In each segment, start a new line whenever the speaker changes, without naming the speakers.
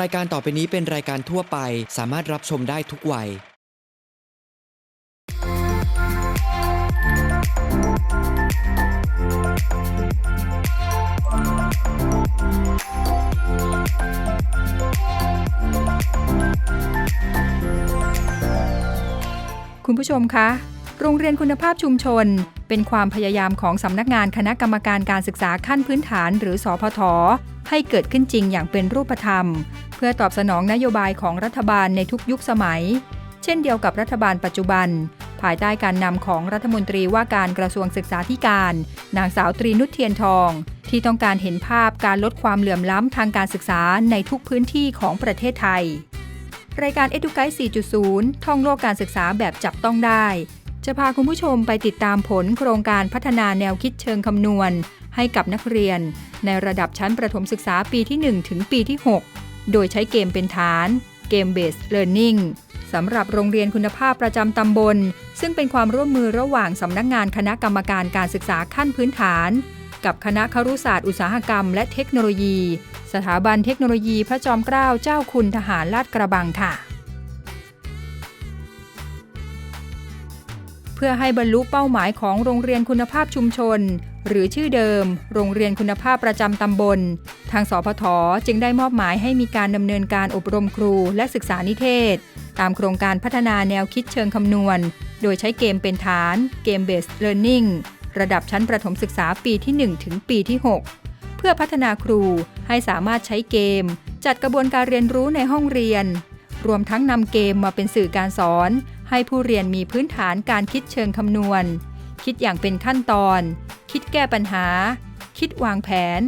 รายการต่อไปนี้เป็นรายการทั่วไป สามารถรับชมได้ทุกวัย
คุณผู้ชมคะ โรงเรียนคุณภาพชุมชน เป็นความพยายามของสำนักงานคณะกรรมการการศึกษาขั้นพื้นฐานหรือสอพท ให้เกิดขึ้นจริงอย่างเป็นรูปธรรม เพื่อตอบสนองนโยบายของรัฐบาลในทุกยุคสมัย เช่นเดียวกับรัฐบาลปัจจุบัน ภายใต้การนำของรัฐมนตรีว่าการกระทรวงศึกษาธิการ นางสาวตรีนุชเทียนทอง ที่ต้องการเห็นภาพการลดความเหลื่อมล้ำทางการศึกษาในทุกพื้นที่ของประเทศไทย รายการ e d u c a t e 4.0 ท่องโลกการศึกษาแบบจับต้องได้จะพาคุณผู้ชมไปติดตามผลโครงการพัฒนาแนวคิดเชิงคำนวณ ให้กับนักเรียน ในระดับชั้นประถมศึกษาปีที่ 1 ถึงปีที่ 6 โดยใช้เกมเป็นฐาน เกม based learning สำหรับโรงเรียนคุณภาพประจำตำบล ซึ่งเป็นความร่วมมือระหว่างสำนักงานคณะกรรมการการศึกษาขั้นพื้นฐาน กับคณะครุศาสตร์อุตสาหกรรม และเทคโนโลยี สถาบันเทคโนโลยีพระจอมเกล้าเจ้าคุณทหารลาดกระบังค่ะเพื่อให้บรรลุเป้าหมายของโรงเรียนคุณภาพชุมชน หรือชื่อเดิม โรงเรียนคุณภาพประจำตำบล ทางสพทจึงได้มอบหมายให้มีการดำเนินการอบรมครูและศึกษานิเทศ ตามโครงการพัฒนาแนวคิดเชิงคำนวณ โดยใช้เกมเป็นฐาน เกม based learning ระดับชั้นประถมศึกษาปีที่ 1 ถึงปีที่ 6 เพื่อพัฒนาครูให้สามารถใช้เกม จัดกระบวนการเรียนรู้ในห้องเรียน รวมทั้งนำเกมมาเป็นสื่อการสอน ให้ผู้เรียนมีพื้นฐานการคิดเชิงคำนวณ คิดอย่างเป็นขั้นตอน คิดแก้ปัญหา คิดวางแผน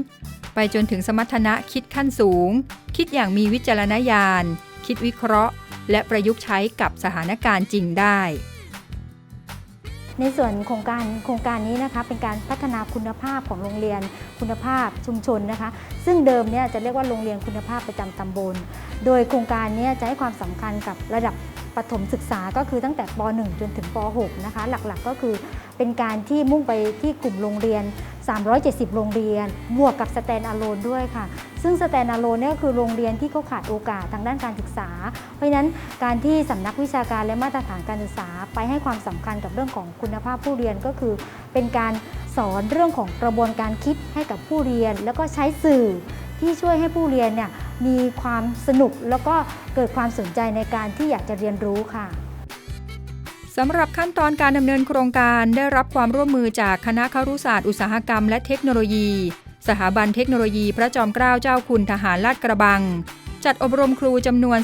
ไปจนถึงสมรรถนะคิดขั้นสูง คิดอย่างมีวิจารณญาณ คิดวิเคราะห์ และประยุกต์ใช้กับสถานการณ์จริงได้
ในส่วนโครงการโครงการนี้นะคะเป็นการพัฒนาคุณภาพของโรงเรียนคุณภาพชุมชนนะคะ ซึ่งเดิมเนี่ยจะเรียกว่าโรงเรียนคุณภาพประจำตำบล โดยโครงการนี้จะให้ความสำคัญกับระดับประถมศึกษาก็คือตั้งแต่ป .1 จนถึงป .6 นะคะ หลักๆก็คือเป็นการที่มุ่งไปที่กลุ่มโรงเรียน 370 โรงเรียน บวกกับสแตนอะโลนด้วยค่ะ ซึ่งสแตนอะโลนเนี่ยก็คือโรงเรียนที่เขาขาดโอกาสทางด้านการศึกษา เพราะฉะนั้นการที่สำนักวิชาการและมาตรฐานการศึกษา ไปให้ความสำคัญกับเรื่องของคุณภาพผู้เรียนก็คือ เป็นการสอนเรื่องของกระบวนการคิดให้กับผู้เรียน แล้วก็ใช้สื่อที่ช่วยให้ผู้เรียนเนี่ยมีความสนุกแล้วก็เกิดความสนใจในการที่อยากจะเรียนรู้ค่ะ
สำหรับขั้นตอนการดำเนินโครงการได้รับความร่วมมือจากคณะครุศาสตร์อุตสาหกรรมและเทคโนโลยี สถาบันเทคโนโลยีพระจอมเกล้าเจ้าคุณทหารลาดกระบัง จัดอบรมครูจำนวน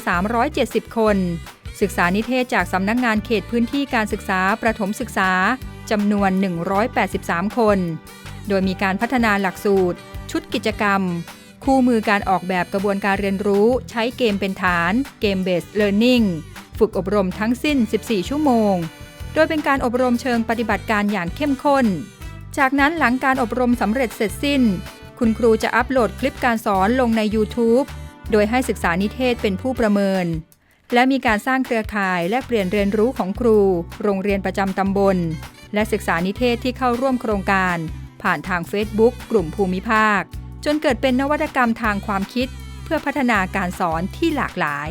370 คน ศึกษานิเทศจากสำนักงานเขตพื้นที่การศึกษาประถมศึกษาจำนวน 183 คน โดยมีการพัฒนาหลักสูตร ชุดกิจกรรม คู่มือการออกแบบกระบวนการเรียนรู้ ใช้เกมเป็นฐาน เกม based learning ฝึกอบรมทั้งสิ้น 14 ชั่วโมง โดยเป็นการอบรมเชิงปฏิบัติการอย่างเข้มข้น จากนั้นหลังการอบรมสำเร็จเสร็จสิ้น คุณครูจะอัปโหลดคลิปการสอนลงใน YouTube โดยให้ศึกษานิเทศเป็นผู้ประเมิน และมีการสร้างเครือข่ายและเปลี่ยนเรียนรู้ของครู โรงเรียนประจำตำบล และศึกษานิเทศที่เข้าร่วมโครงการ ผ่านทาง Facebook กลุ่มภูมิภาค จนเกิดเป็นนวัตกรรมทางความคิด เพื่อพัฒนาการสอนที่หลากหลาย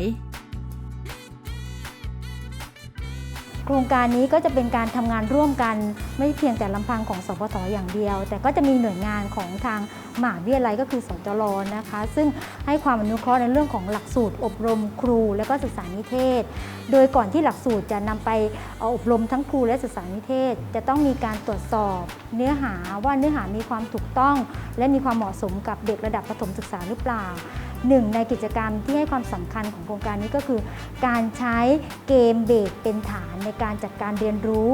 โครงการนี้ก็จะเป็นการทำงานร่วมกันไม่เพียงแต่ลำพังของสพทอย่างเดียว แต่ก็จะมีหน่วยงานของทาง มหาวิทยาลัยก็คือสจรนะคะ ซึ่งให้ความอนุเคราะห์ในเรื่องของหลักสูตร อบรมครู และก็ศึกษานิเทศ โดยก่อนที่หลักสูตรจะนำไปอบรมทั้งครูและศึกษานิเทศ จะต้องมีการตรวจสอบ เนื้อหาว่าเนื้อหามีความถูกต้อง และมีความเหมาะสมกับเด็กระดับประถมศึกษาหรือเปล่าหนึ่งในกิจกรรมที่ให้ความสำคัญของโครงการนี้ก็คือ การใช้เกมเบรกเป็นฐานในการจัดการเรียนรู้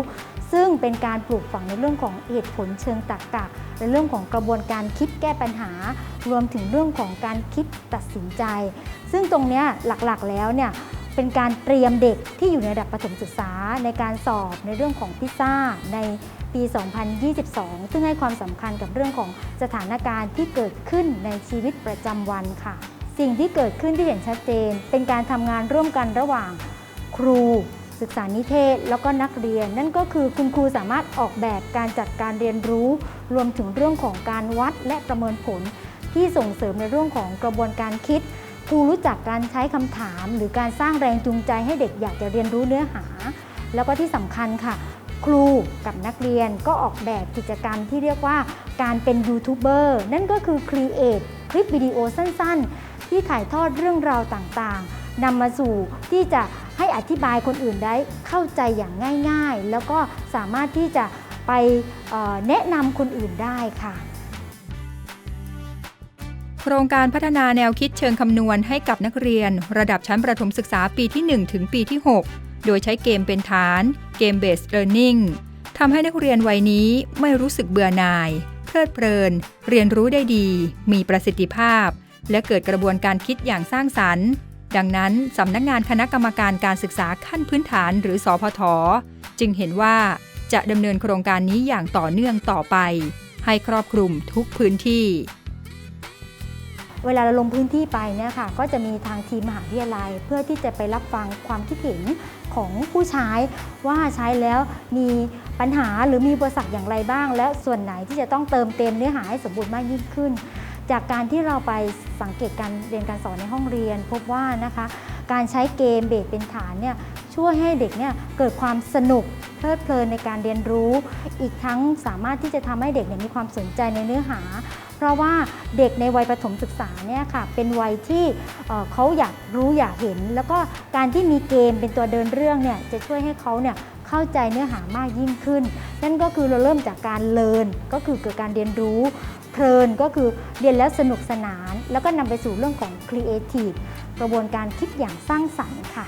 ซึ่งเป็นการปลูกฝังในเรื่องของเหตุผลเชิงตรรกะในเรื่องของกระบวนการคิดแก้ปัญหา รวมถึงเรื่องของการคิดตัดสินใจ ซึ่งตรงนี้หลักๆแล้วเนี่ยเป็นการเตรียมเด็กที่อยู่ในระดับประถมศึกษาในการสอบในเรื่องของพิซซ่าในปี 2022 ซึ่งให้ความสำคัญกับเรื่องของสถานการณ์ที่เกิดขึ้นในชีวิตประจำวันค่ะ สิ่งที่เกิดขึ้นที่เห็นชัดเจน เป็นการทำงานร่วมกันระหว่างครู ศึกษานิเทศ แล้วก็นักเรียน นั่นก็คือคุณครูสามารถออกแบบการจัดการเรียนรู้ รวมถึงเรื่องของการวัดและประเมินผล ที่ส่งเสริมในเรื่องของกระบวนการคิดครูรู้จักการใช้คำถาม หรือการสร้างแรงจูงใจให้เด็กอยากจะเรียนรู้เนื้อหา แล้วก็ที่สำคัญค่ะ ครูกับนักเรียนก็ออกแบบกิจกรรมที่เรียกว่าการเป็นยูทูบเบอร์นั่นก็คือครีเอทคลิปวิดีโอสั้นๆ ที่ถ่ายทอดเรื่องราวต่างๆนำมาสู่ที่จะ ให้อธิบายคนอื่นได้เข้าใจอย่างง่ายๆ แล้วก็สามารถที่จะไปแนะนำคนอื่นได้ค่ะ
โครงการพัฒนาแนวคิดเชิงคำนวณให้กับนักเรียน ระดับชั้นประถมศึกษาปีที่ 1 ถึงปีที่ 6 โดยใช้เกมเป็นฐาน เกม based learning ทำให้นักเรียนวัยนี้ไม่รู้สึกเบื่อหน่าย เพลิดเพลิน เรียนรู้ได้ดี มีประสิทธิภาพ และเกิดกระบวนการคิดอย่างสร้างสรรค์ ดังนั้นสำนักงานคณะกรรมการการศึกษาขั้นพื้นฐานหรือสอพท จึงเห็นว่าจะดำเนินโครงการนี้อย่างต่อเนื่องต่อไป ให้ครอบคลุมทุกพื้นที่
เวลาเราลงพื้นที่ไปเนี่ยค่ะ ก็จะมีทางทีมมหาวิทยาลัย เพื่อที่จะไปรับฟังความคิดเห็นของผู้ใช้ว่าใช้แล้วมีปัญหาหรือมีอุปสรรคอย่างไรบ้าง และส่วนไหนที่จะต้องเติมเต็มเนื้อหาให้สมบูรณ์มากยิ่งขึ้น จากการที่เราไปสังเกตการเรียนการสอนในห้องเรียน พบว่านะคะการใช้เกมเบสเป็นฐานเนี่ยช่วยให้เด็กเนี่ยเกิดความสนุกเพลิดเพลินในการเรียนรู้ อีกทั้งสามารถที่จะทำให้เด็กเนี่ยมีความสนใจในเนื้อหา เพราะว่าเด็กในวัยประถมศึกษาเนี่ยค่ะเป็นวัยที่เเขาอยากรู้อยากเห็น แล้วก็การที่มีเกมเป็นตัวเดินเรื่องเนี่ยจะช่วยให้เขาเนี่ยเข้าใจเนื้อหามากยิ่งขึ้น นั่นก็คือเราเริ่มจากการเรียนก็คือเกิดการเรียนรู้ ลินก็คือเรียนแล้วสนุกสนาน แล้วก็นำไปสู่เรื่องของครีเอทีฟกระบวนการคิดอย่างสร้างสรรค์ค่ะ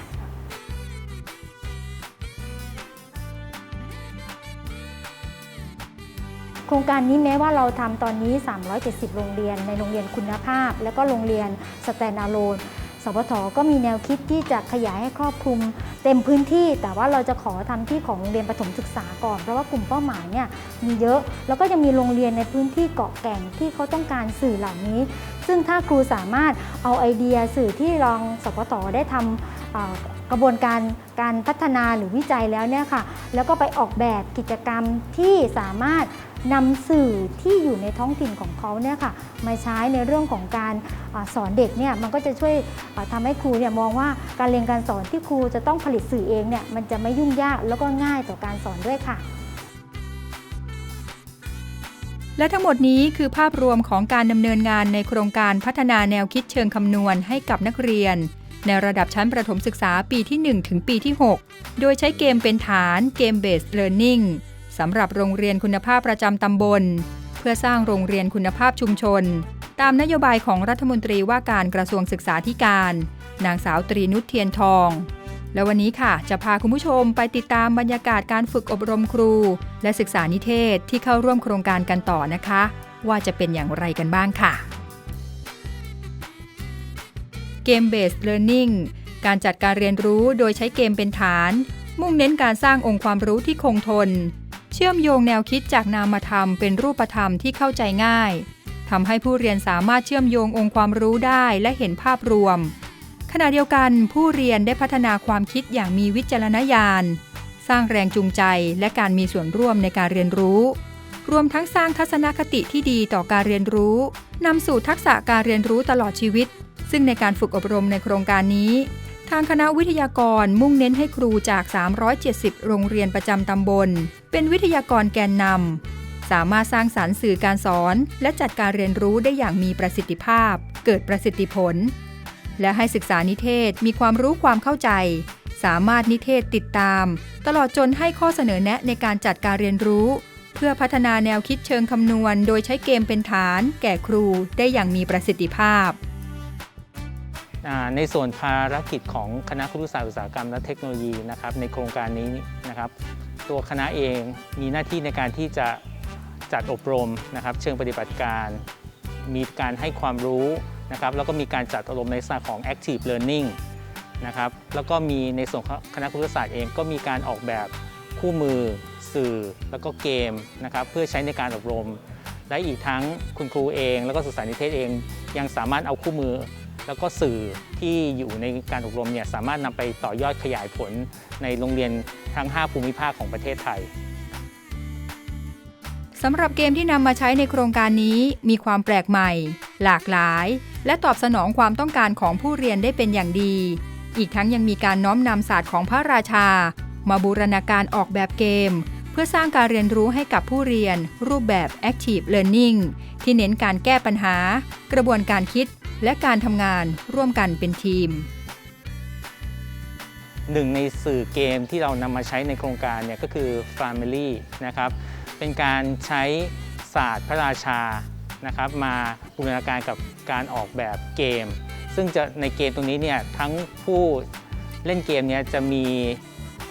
โครงการนี้แม้ว่าเราทำตอนนี้ 370 โรงเรียน ในโรงเรียนคุณภาพ และก็โรงเรียนสแตนด์อะโลน สพทก็มีแนวคิดที่จะขยายให้ครอบคลุมเต็มพื้นที่ แต่ว่าเราจะขอทำที่ของโรงเรียนประถมศึกษาก่อน เพราะว่ากลุ่มเป้าหมายเนี่ยมีเยอะ แล้วก็ยังมีโรงเรียนในพื้นที่เกาะแก่งที่เขาต้องการสื่อเหล่านี้ ซึ่งถ้าครูสามารถเอาไอเดียสื่อที่รองสพทได้ทำอ่ากระบวนการการพัฒนาหรือวิจัยแล้วเนี่ยค่ะ แล้วก็ไปออกแบบกิจกรรมที่สามารถ นำสื่อที่อยู่ในท้องถิ่นของเขาเนี่ยค่ะมาใช้ในเรื่องของการอสอนเด็กเนี่ยมันก็จะช่วยทำาให้ครูเนี่ยมองว่าการเรียนการสอนที่ครูจะต้องผลิตสื่อเองเนี่ยมันจะไม่ยุ่งยากแล้วก็ง่ายต่อการสอนด้วยค่ะ
และทั้งหมดนี้คือภาพรวมของการดำเนินงานในโครงการพัฒนาแนวคิดเชิงคำนวณให้กับนักเรียน ในระดับชั้นประถมศึกษาปีที่ 1 ถึงปีที่ 6 โดยใช้เกมเป็นฐานเกม based learning สำหรับโรงเรียนคุณภาพประจำตำบล เพื่อสร้างโรงเรียนคุณภาพชุมชน ตามนโยบายของรัฐมนตรีว่าการกระทรวงศึกษาธิการ นางสาวตรีนุชเทียนทอง และวันนี้ค่ะ จะพาคุณผู้ชมไปติดตามบรรยากาศการฝึกอบรมครู และศึกษานิเทศที่เข้าร่วมโครงการกันต่อนะคะ ว่าจะเป็นอย่างไรกันบ้างค่ะเกม based learning การจัดการเรียนรู้โดยใช้เกมเป็นฐาน มุ่งเน้นการสร้างองค์ความรู้ที่คงทน เชื่อมโยงแนวคิดจากนามธรรมเป็นรูปธรรมที่เข้าใจง่ายทำให้ผู้เรียนสามารถเชื่อมโยงองค์ความรู้ได้และเห็นภาพรวม ขณะเดียวกันผู้เรียนได้พัฒนาความคิดอย่างมีวิจารณญาณ สร้างแรงจูงใจและการมีส่วนร่วมในการเรียนรู้ รวมทั้งสร้างทัศนคติที่ดีต่อการเรียนรู้นำสู่ทักษะการเรียนรู้ตลอดชีวิต ซึ่งในการฝึกอบรมในโครงการนี้ ทางคณะวิทยากรมุ่งเน้นให้ครูจาก 370 โรงเรียนประจำตำบล เป็นวิทยากรแกนนำสามารถสร้างสารรค์สื่อการสอน และจัดการเรียนรู้ได้อย่างมีประสิทธิภาพ เกิดประสิทธิผล และให้ศึกษานิเทศมีความรู้ความเข้าใจ สามารถนิเทศติดตาม ตลอดจนให้ข้อเสนอแนะในการจัดการเรียนรู้ เพื่อพัฒนาแนวคิดเชิงคำนวณ โดยใช้เกมเป็นฐาน แก่ครูได้อย่างมีประสิทธิภาพ
ในส่วนภารกิจของคณะครุศาสตร์อุตสาหกรรมและเทคโนโลยีนะครับในโครงการนี้นะครับ ตัวคณะเองมีหน้าที่ในการที่จะจัดอบรมนะครับ เชิงปฏิบัติการ มีการให้ความรู้นะครับแล้วก็มีการจัดอบรมในลักษณะของ active learning นะครับแล้วก็มีในส่วนคณะครุศาสตร์เองก็มีการออกแบบคู่มือ สื่อ แล้วก็เกมนะครับเพื่อใช้ในการอบรม และอีกทั้งคุณครูเอง แล้วก็ศึกษานิเทศเองยังสามารถเอาคู่มือ แล้วก็สื่อที่อยู่ในการอบรมเนี่ยสามารถนำไปต่อยอดขยายผลในโรงเรียนทั้ง 5 ภูมิภาคของประเทศไทย
สำหรับเกมที่นำมาใช้ในโครงการนี้มีความแปลกใหม่ หลากหลาย และตอบสนองความต้องการของผู้เรียนได้เป็นอย่างดี อีกทั้งยังมีการน้อมนำศาสตร์ของพระราชา มาบูรณาการออกแบบเกม เพื่อสร้างการเรียนรู้ให้กับผู้เรียน รูปแบบ Active Learning ที่เน้นการแก้ปัญหา กระบวนการคิด และการทำงานร่วมกันเป็นทีม
หนึ่งในสื่อเกมที่เรานำมาใช้ในโครงการเนี่ยก็คือ Family นะครับเป็นการใช้ศาสตร์พระราชานะครับมาบูรณาการกับการออกแบบเกม ซึ่งจะในเกมตรงนี้เนี่ยทั้งผู้เล่นเกมเนี่ยจะมี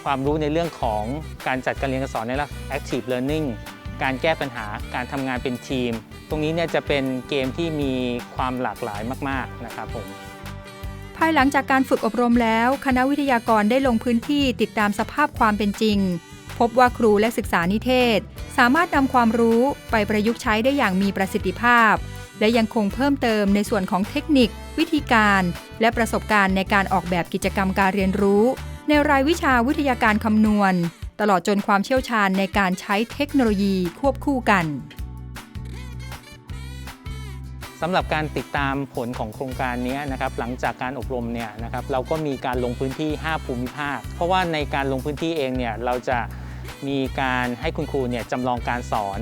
ความรู้ในเรื่องของการจัดการเรียนการสอนในลักษณะ active learning การแก้ปัญหาการทำงานเป็นทีม ตรงนี้เนี่ยจะเป็นเกมที่มีความหลากหลายมาก ๆ นะครับผม
ภายหลังจากการฝึกอบรมแล้ว คณะวิทยากรได้ลงพื้นที่ติดตามสภาพความเป็นจริง พบว่าครูและศึกษานิเทศ สามารถนำความรู้ไปประยุกต์ใช้ได้อย่างมีประสิทธิภาพ และยังคงเพิ่มเติมในส่วนของเทคนิค วิธีการ และประสบการณ์ในการออกแบบกิจกรรมการเรียนรู้ ในรายวิชาวิทยาการคำนวณ ตลอดจนความเชี่ยวชาญในการใช้เทคโนโลยีควบคู่กัน
สำหรับการติดตามผลของโครงการนี้นะครับหลังจากการอบรมเนี่ยนะครับเราก็มีการลงพื้นที่ 5 ภูมิภาค เพราะว่าในการลงพื้นที่เองเนี่ยเราจะมีการให้คุณครูเนี่ยจำลองการสอน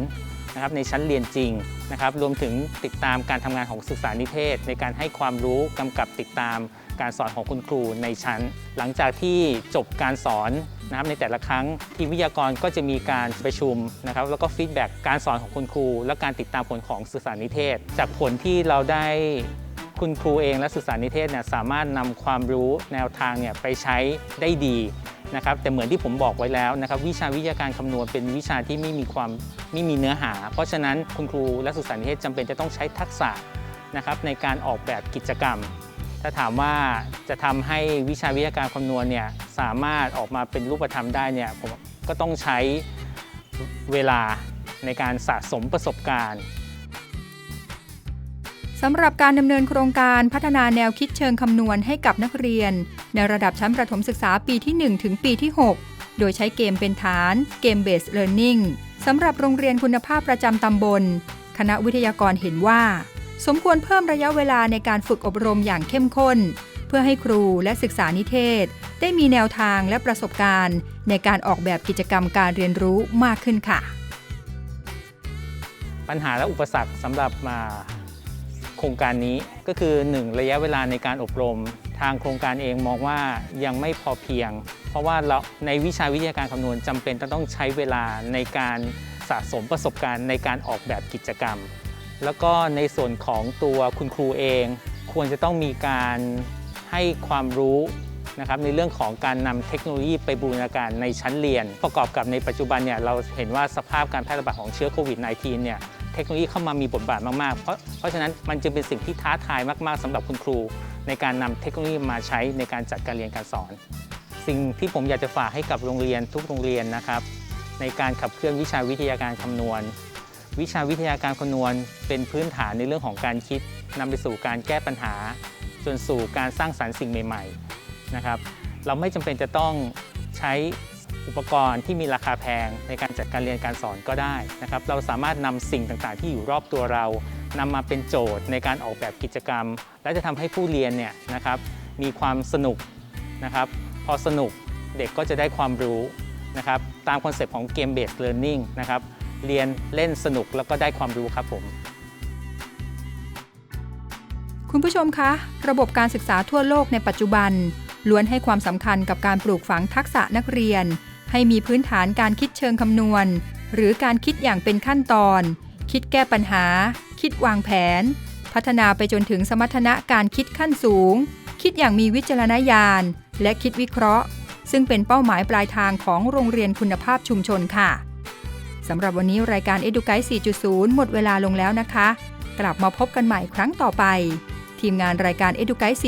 นะครับในชั้นเรียนจริงนะครับรวมถึงติดตามการทำงานของศึกษานิเทศ ในการให้ความรู้กำกับติดตามการสอนของคุณครูในชั้น หลังจากที่จบการสอน นะครับในแต่ละครั้งทีมวิทยากรก็จะมีการประชุมนะครับแล้วก็ฟีดแบ็กการสอนของคุณครู และการติดตามผลของศึกษารนิเทศ จากผลที่เราได้คุณครูเองและศึกษารนิเทศเนี่ยสามารถนำความรู้แนวทางเนี่ยไปใช้ได้ดีนะครับแต่เหมือนที่ผมบอกไว้แล้วนะครับวิชาวิทยาการคำนวณเป็นวิชาที่ไม่มีความไม่มีเนื้อหา เพราะฉะนั้นคุณครูและศึกษารนิเทศจำเป็นจะต้องใช้ทักษะนะครับในการออกแบบกิจกรรม ถ้าถามว่าจะทำให้วิชาวิทยาการคำนวณเนี่ยสามารถออกมาเป็นรูปธรรมได้เนี่ยผมก็ต้องใช้เวลาในการสะสมประสบการณ์
สำหรับการดำเนินโครงการพัฒนาแนวคิดเชิงคำนวณให้กับนักเรียน ในระดับชั้นประถมศึกษาปีที่ 1 ถึงปีที่ 6 โดยใช้เกมเป็นฐานเกม Based Learning สำหรับโรงเรียนคุณภาพประจำตำบล คณะวิทยากรเห็นว่า สมควรเพิ่มระยะเวลาในการฝึกอบรมอย่างเข้มข้น เพื่อให้ครูและศึกษานิเทศ ได้มีแนวทางและประสบการณ์ ในการออกแบบกิจกรรมการเรียนรู้มากขึ้นค่ะ
ปัญหาและอุปสรรคสำหรับมาโครงการนี้ก็คือ 1 ระยะเวลาในการอบรม ทางโครงการเองมองว่ายังไม่พอเพียง เพราะว่าเราในวิชาวิทยาการคำนวณจำเป็นจะต้องใช้เวลาในการสะสมประสบการณ์ในการออกแบบกิจกรรม แล้วก็ในส่วนของตัวคุณครูเอง ควรจะต้องมีการให้ความรู้นะครับในเรื่องของการนำเทคโนโลยีไปบูรณาการในชั้นเรียน ประกอบกับในปัจจุบันเนี่ยเราเห็นว่าสภาพการแพร่ระบาดของเชื้อโควิด -19 เนี่ยเทคโนโลยีเข้ามามีบทบาทมาก ๆ เพราะเพราะฉะนั้นมันจึงเป็นสิ่งที่ท้าทายมาก ๆสำหรับคุณครู ในการนำเทคโนโลยีมาใช้ในการจัดการเรียนการสอน สิ่งที่ผมอยากจะฝากให้กับโรงเรียนทุกโรงเรียนนะครับในการขับเคลื่อนวิชาวิทยาการคำนวณ วิชาวิทยาการคำนวณเป็นพื้นฐานในเรื่องของการคิดนำไปสู่การแก้ปัญหา จนสู่การสร้างสรรค์สิ่งใหม่ๆนะครับเราไม่จำเป็นจะต้องใช้อุปกรณ์ที่มีราคาแพงในการจัดการเรียนการสอนก็ได้นะครับ เราสามารถนำสิ่งต่างๆ ที่อยู่รอบตัวเรานำมาเป็นโจทย์ในการออกแบบกิจกรรม และจะทำให้ผู้เรียนเนี่ยนะครับมีความสนุกนะครับ พอสนุกเด็กก็จะได้ความรู้นะครับ ตามคอนเซปต์ของเกม based learning นะครับ เรียนเล่นสนุกแล้วก็ได้ความรู้ครับผม
คุณผู้ชมคะ ระบบการศึกษาทั่วโลกในปัจจุบัน ล้วนให้ความสำคัญกับการปลูกฝังทักษะนักเรียน ให้มีพื้นฐานการคิดเชิงคำนวณ หรือการคิดอย่างเป็นขั้นตอน คิดแก้ปัญหา คิดวางแผน พัฒนาไปจนถึงสมรรถนะการคิดขั้นสูง คิดอย่างมีวิจารณญาณ และคิดวิเคราะห์ ซึ่งเป็นเป้าหมายปลายทางของโรงเรียนคุณภาพชุมชนค่ะ สำหรับวันนี้รายการ Eduguide 4.0 หมดเวลาลงแล้วนะคะ กลับมาพบกันใหม่ครั้งต่อไป ทีมงานรายการ Eduguide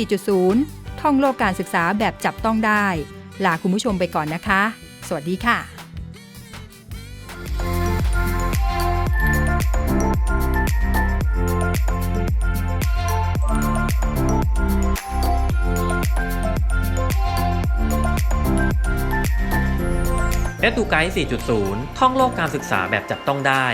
4.0 ท่องโลกการศึกษาแบบจับต้องได้ ลาคุณผู้ชมไปก่อนนะคะ สวัสดีค่ะ
เอดูไกด์4.0 ท่องโลกการศึกษาแบบจับต้องได้